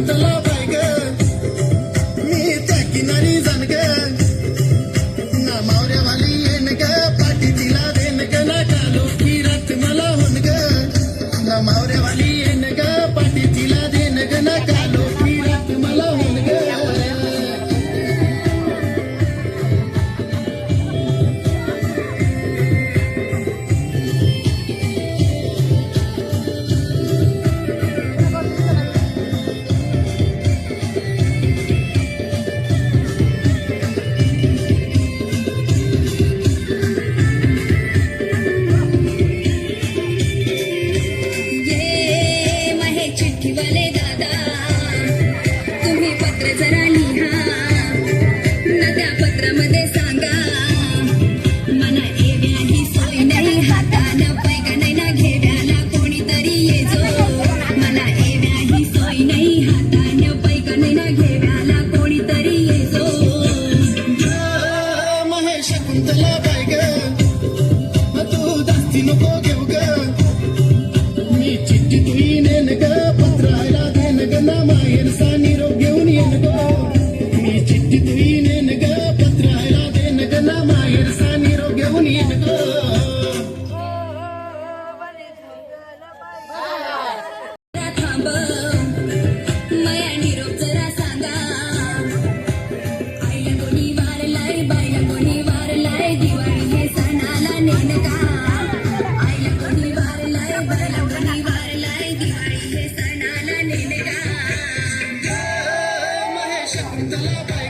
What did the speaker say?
महेश शकुंतला महे चिठ्ठीवाले दादा तुम्ही पत्र जरा लिहा. न त्या पत्रामध्ये सांगा मना एव्याही सोय नाही हातानं पैका नाही ना घेव्याला कोणीतरी ये जो मला एव्याही सोय नाही हातानं पैका नाही ना घेव्याला कोणीतरी ये जो महेश शकुंतला बाय ग तू जास्ती नको घेऊ ग. मी चिठ्ठी तुई नेन ग पत्रायला देन ग ना माहेरचा निरोप घेऊन येन ग मी चिठ्ठी तुई नेन ग पत्रायला देन ग ना माहेरचा निरोप घेऊन येन ग थांब सणाला नेनका हो, महेश शकुंतला बाय